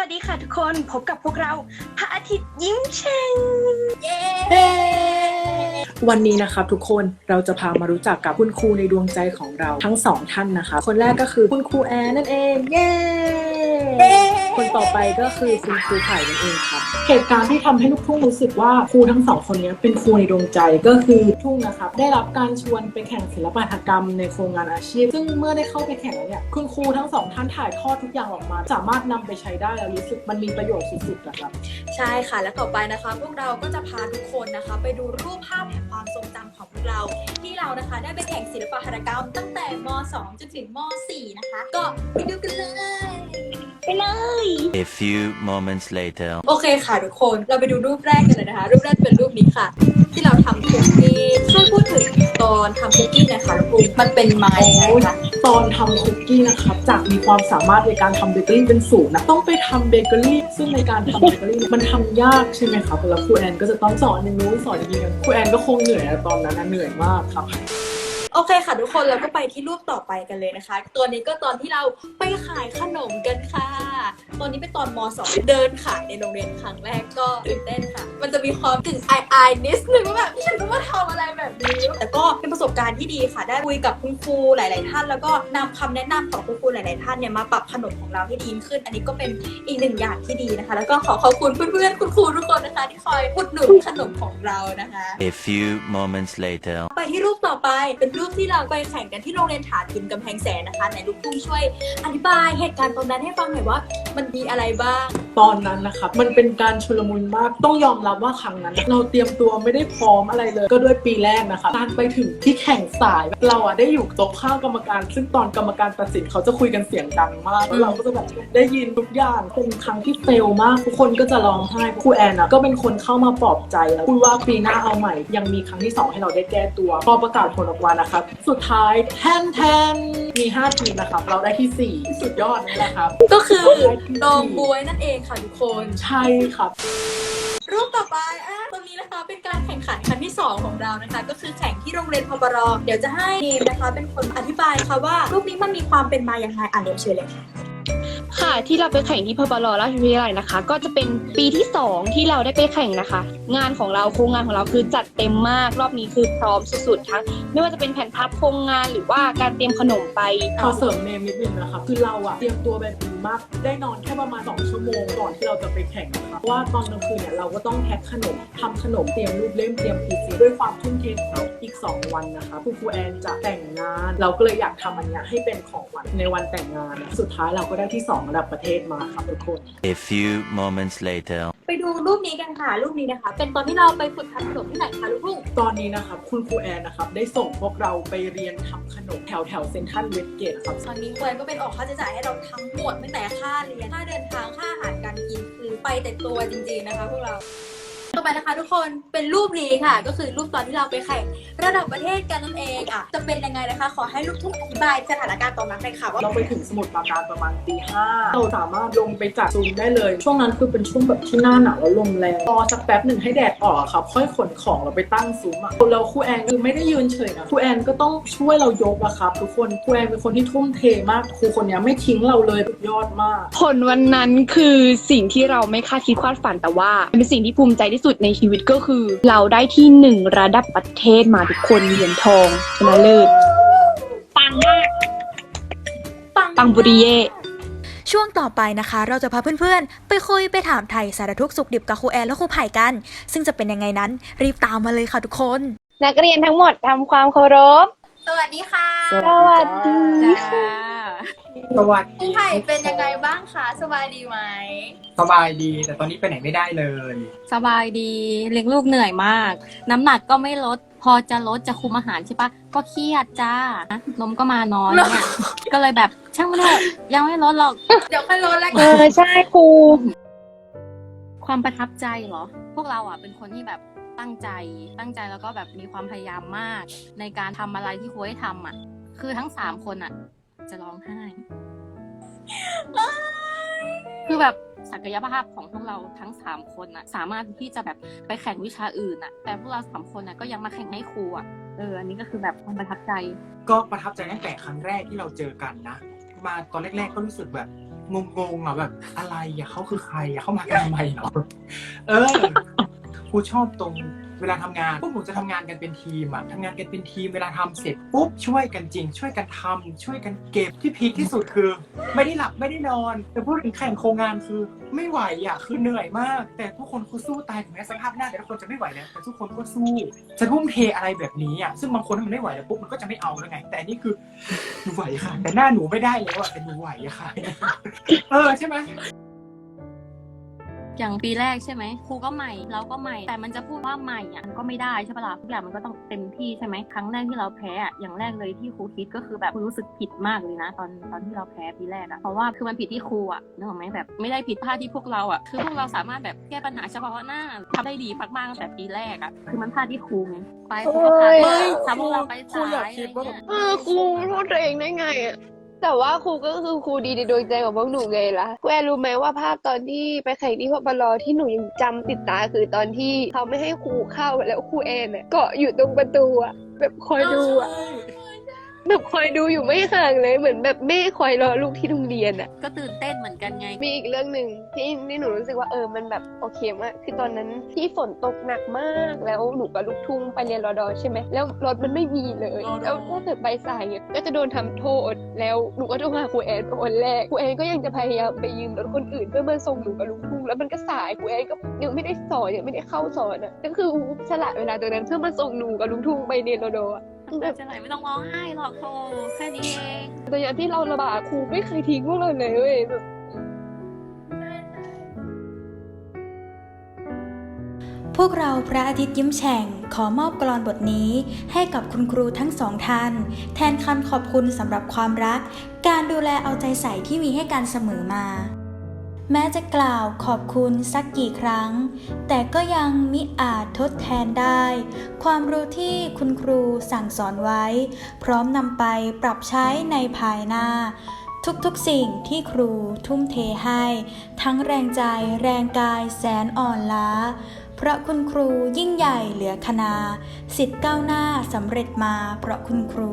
วัสดีค่ะทุกคนพบกับพวกเราพระอาทิตย์ยิ้มเชงเย้วันนี้นะครับทุกคนเราจะพามารู้จักกับคุณครูในดวงใจของเราทั้งสองท่านนะคะ คนแรกก็คือคุณครูแอนนั่นเองเย้ ต่อไปก็คือคุณครูไผ่นั่นเองครับเหตุการณ์ที่ทำให้ลูกทุ่งรู้สึกว่าครูทั้งสองคนนี้เป็นครูในดวงใจก็คือลูกทุ่งนะครับได้รับการชวนไปแข่งศิลปหัตถกรรมในโครงงานอาชีพ ซึ่งเมื่อได้เข้าไปแข่งแล้วเนี่ยคุณครูทั้งสองท่านถ่ายทอดทุกอย่างออกมา สามารถนำไปใช้ได้แล้วรู้สึกมันมีประโยชน์สุดๆนะครับใช่ค่ะและต่อไปนะคะ พวกเราก็จะพาทุกคนนะคะ ไปดูรูปภาพแห่งความทรงจำของพวกเรา ที่เรานะคะได้ไปแข่งศิลปหัตถกรรม ตั้งแต่ม .2 จนถึงม .4 นะคะ ก็ไปดูกันเลยไป เลย A few moments later. โอเคค่ะทุกคน เราไปดูรูปแรกกันเลยนะคะ รูปแรกเป็นรูปนี้ค่ะ ที่เราทำคุกกี้ช่วยพูดถึงตอนทำคุกกี้หนะคะลูกมันเป็นไม้ยังไงคะตอนทำคุกกี้นะครับจากมีความสามารถในการทำเบเกอรี่เป็นศูนย์นะต้องไปทำเบเกอรี่ซึ่งในการทำเบเกอรี่เนี่ยมันทำยากใช่ไหมครับแล้วครูแอนก็จะต้องสอนอย่างนู้นสอนอย่างนี้กันครูแอนก็คงเหนื่อยอะตอนนั้นนะเหนื่อยมากครับโอ เคค่ะทุกคนเราก็ไปที่รูปต่อไปกันเลยนะคะ ตัวนี้ก็ตอนที่เราไปขายขนมกันค่ะ ตอนนี้เป็นตอนม .2 เดินขายในโรงเรียนครั้งแรกก็ตื่นเต้นค่ะ มันจะมีความกึ่งอายอายๆนิดนึงว่าแบบฉันต้องมาทำอะไรแบบนี้ แต่ก็เป็นประสบการณ์ที่ดีค่ะ ได้คุยกับคุณครูหลาย ๆ ท่าน แล้วก็นำคำแนะนำของคุณครูหลาย ๆ ท่านเนี่ยมาปรับขนมของเราให้ดีขึ้น อันนี้ก็เป็นอีกหนึ่งอย่างที่ดีนะคะ แล้วก็ขอขอบคุณเพื่อน ๆ คุณครูทุกคนนะคะ ที่คอยอุดหนุนขนมของเรานะคะ A few moments later. ไปที่รูปต่อไปเป็นรูปที่เราไปแข่งกันที่โรงเรียนฐานหินกำแพงแสนนะคะไหนลูกทุ่งช่วยอธิบายเหตุการณ์ตรงนั้นให้ฟังหน่อยว่า มันมีอะไรบ้าง ตอนนั้นนะครับมันเป็นการชุลมุนมากต้องยอมรับว่าครั้งนั้น เราเตรียมตัวไม่ได้พร้อมอะไรเลย ก็ด้วยปีแรกนะคะการไปถึงที่แข่งสาย เราอะได้อยู่โต๊ะข้างกรรมการ ซึ่งตอนกรรมการตัดสินเขาจะคุยกันเสียงดังมากแล้วเราก็จะแบบได้ยินทุกอย่างเป็นครั้งที่เฟลมากทุกคนก็จะร้องไห้ครูแอนอะก็เป็นคนเข้ามาปลอบใจแล้วพูดว่าปีหน้าเอาใหม่ยังมีครั้งที่สองให้เราได้แก้ตัวพอประกาศผลออกมานะครับสุดท้ายแทนแทนมีห้าทีมนะครับ เราได้ที่สี่สุดยอดนี่แหละครับก็คือน้องบวยนั่นเองค่ะทุกคน ใช่ครับ รูปต่อไปอะตรงนี้นะคะเป็นการแข่งขันครั้งที่ 2 ของเรานะคะ ก็คือแข่งที่โรงเรียนพบรเดี๋ยวจะให้นีมนะคะ เป็นคนอธิบายค่ะว่ารูปนี้มันมีความเป็นมาอย่างไรอ่านเรียนเชิญเลยค่ะ ค่ะที่เราไปแข่งที่พบลราชวิทยาลัยนะคะ ก็จะเป็นปีที่ 2 ที่เราได้ไปแข่งนะคะ งานของเราโครงงานของเราคือจัดเต็มมากรอบนี้คือพร้อมสุดๆทั้งไม่ว่าจะเป็นแผ่นพับโครงงานหรือว่าการเตรียมขนมไป ขอเสริมเนมนิดนึงนะคะ คือเราอะเตรียมตัวแบบดีมาก ได้นอนแค่ประมาณ 2 ชั่วโมงก่อนที่เราจะไปแข่งนะคะเพราะว่าตอนกลางคืนเนี่ยเราก็ต้องแพ็คขนมทำขนมเตรียมรูปเล่มเตรียมพีซีด้วยความทุ่มเทของเราอีก 2 วันนะคะคุณครูแอนจะแต่งงาน เราก็เลยอยากทำอันเนี้ยให้เป็นของขวัญในวันแต่งงานนะสุดท้ายเราก็ได้ที่ 2 ระดับประเทศมาครับทุกคน A few moments later. ไปดูรูปนี้กันค่ะ รูปนี้นะคะ เป็นตอนที่เราไปฝึกทำขนมที่ไหนคะลูกทุ่งตอนนี้นะครับคุณครูแอนนะครับได้ส่งพวกเราไปเรียนทำขนมแถวแถวเซนทรัลเวสเกตครับตอนนี้ครูแอนก็เป็นออกค่าใช้จ่ายให้เราทั้งหมดตั้งแต่ค่าเรียนค่าเดินทางค่าอาหารการกินคือไปแต่ตัวจริงๆนะคะพวกเรา ต่อไปนะคะทุกคนเป็นรูปนี้ค่ะ ก็คือรูปตอนที่เราไปแข่งระดับประเทศกันนั่นเองอะจะเป็นยังไงนะคะ ขอให้ลูกทุ่งอธิบายสถานการณ์ตอนนั้นหน่อยค่ะว่าเราไปถึงสมุทรปราการประมาณตีห้าเราสามารถลงไปจัดซูมได้เลย ช่วงนั้นคือเป็นช่วงแบบที่หน้าหนาวแล้วลมแรงรอสักแป๊บหนึ่งให้แดดออกอะครับค่อยขนของเราไปตั้งซุ้มอะเราครูแอนคือไม่ได้ยืนเฉยนะครูแอนก็ต้องช่วยเรายกอะครับทุกคนครูแอนเป็นคนที่ทุ่มเทมากครูคนเนี้ยไม่ทิ้งเราเลยสุดยอดมาก ผลวันนั้นคือสิ่งที่เราไม่คาดคิดคาดฝันแต่ว่าเป็นสิ่งที่ภูมิใจที่สุดในชีวิตก็คือ เราได้ที่หนึ่งระดับประเทศมาทุกคนเหรียญทองชนะเลิศปังมากปังบุริเย่ช่วงต่อไปนะคะ เราจะพาเพื่อนๆ ไปคุยไปถามไทยสารทุกข์สุขดิบกับครูแอนและครูไผ่กัน ซึ่งจะเป็นยังไงนั้น รีบตามมาเลยค่ะทุกคน นักเรียนทั้งหมดทำความเคารพ สวัสดีค่ะสสวัสดีค่ะ สวัสครูดีไผ่เป็นยังไงบ้างคะสบายดีไหมสบายดีแต่ตอนนี้ไปไหนไม่ได้เลย สบายดีเลี้ยงลูกเหนื่อยมาก น้ำหนักก็ไม่ลด พอจะลดจะคุมอาหารใช่ปะก็เครียดจ้านมก็มาน้อยเนี่ยก็เลยแบบช่างมันเถอะยังไม่ลดหรอก เดี๋ยวค่อยลดแล้วเอกันอใช่ครูความประทับใจเหรอ พวกเราอะเป็นคนที่แบบตั้งใจ ตั้งใจแล้วก็แบบมีความพยายามมาก ในการทำอะไรที่ควรให้ทำอะ คือทั้งสามคนอะ จะร้องไห้ คือแบบศักยภาพของพวกเราทั้งสามคนน่ะสามารถที่จะแบบไปแข่งวิชาอื่นน่ะแต่พวกเราสามคนน่ะก็ยังมาแข่งให้ครูอะเอออันนี้ก็คือแบบความประทับใจ ก็ประทับใจตั้งแต่ครั้งแรกที่เราเจอกันนะ มาตอนแรก ๆ ก็รู้สึกแบบงงๆอะแบบอะไรอะเขาคือใครอะเขามากันทำไมเหรอเออครูชอบตรง เวลาทำงานพวกหนูจะทำงานกันเป็นทีมอะทำงานกันเป็นทีมเวลาทำเสร็จปุ๊บช่วยกันจริง ช่วยกันทำช่วยกันเก็บที่พีคที่สุดคือ ไม่ได้หลับไม่ได้นอนแต่พูดถึงแข่งโครงงานคือ ไม่ไหวอะคือเหนื่อยมาก แต่ทุกคนคือสู้ตายถึงแม้สภาพหน้าแต่ละคนจะไม่ไหวแล้วแต่ทุกคนก็สู้จะทุ่มเทอะไรแบบนี้อะซึ่งบางคนถ้ามันไม่ไหวแล้วปุ๊บมันก็จะไม่เอาแล้วไง แต่นนี่คือหนูไหวค่ะ แต่หน้าหนูไม่ได้แล้วอะแต่หนูไหวอะค่ะ เออใช่ไหม อย่างปีแรกใช่ไหมครูก็ใหม่เราก็ใหม่ แต่มันจะพูดว่าใหม่อะมันก็ไม่ได้ใช่ปะล่ะทุกอย่างมันก็ต้องเต็มที่ใช่ไหมครั้งแรกที่เราแพ้อะอย่างแรกเลยที่ครูคิดก็คือแบบครูรู้สึกผิดมากเลยนะ ตอนตอนที่เราแพ้ปีแรกอะเพราะว่าคือมันผิดที่ครูอะนึกออกไหมแบบไม่ได้ผิดพลาดที่พวกเราอะคือพวกเราสามารถแบบแก้ปัญหาเฉพาะหน้าทำได้ดีมากๆตั้งแต่ปีแรกอะคือมันพลาดที่ครูไงไปครูก็พาเฮ้ยทำพวกเราไปครูสายอยากอะไรคิดว่าแบบเงี้ยเออครูโทษตัวเองได้ไงอะ แต่ว่าครูก็คือครูดีในดวงใจของพวกหนูไงล่ะแกรู้ไหมว่าภาพตอนที่ไปแข่งที่พบลอที่หนูยังจำติดตาคือตอนที่เขาไม่ให้ครูเข้าแล้วครูแอนเนี่ยเกาะอยู่ตรงประตูอะแบบคอยดูอะ แบบคอยดูอยู่ไม่ห่างเลยเหมือนแบบแม่คอยรอลูกที่โรงเรียนอะก็ตื่นเต้นเหมือนกันไง มีอีกเรื่องหนึ่งที่ที่หนูรู้สึกว่าเออมันแบบโอเคมากคือตอนนั้นที่ฝนตกหนักมากแล้วหนูกับลูกทุ่งไปเรียนรอดอใช่ไหมแล้วรถมันไม่มีเลยรอดอแล้วถ้าเกิดใบสายเนี่ยก็จะโดนทำโทษแล้วหนูก็โทรหาครูแอนเป็นคนแรกครูแอนก็ยังจะพยายามไปยืมรถคนอื่นเพื่อมาส่งหนูกับลูกทุ่งแล้วมันก็สายครูแอนก็ยังไม่ได้สอนยังไม่ได้เข้าสอนอะก็คือสละเวลาตรงนั้นเพื่อมาส่งหนูกับลูกทุ่งไปเรียนรอดออะ น้ำตาจะไหลไม่ต้องร้องไห้หรอกโธ่แค่นี้เองแต่อย่างที่เราระบาดครูไม่เคยทิ้งพวกเราเลยเว้ยแบบพวกเราพระอาทิตย์ยิ้มแฉ่ง ขอมอบกลอนบทนี้ให้กับคุณครูทั้งสองท่าน แทนคำขอบคุณสำหรับความรัก การดูแลเอาใจใส่ที่มีให้กันเสมอมา แม้จะกล่าวขอบคุณสักกี่ครั้ง แต่ก็ยังมิอาจทดแทนได้ ความรู้ที่คุณครูสั่งสอนไว้ พร้อมนำไปปรับใช้ในภายหน้า ทุกๆสิ่งที่ครูทุ่มเทให้ ทั้งแรงใจแรงกายแสนอ่อนล้าเพราะคุณครูยิ่งใหญ่เหลือคณาสิทธิ์ก้าวหน้าสำเร็จมาเพราะคุณครู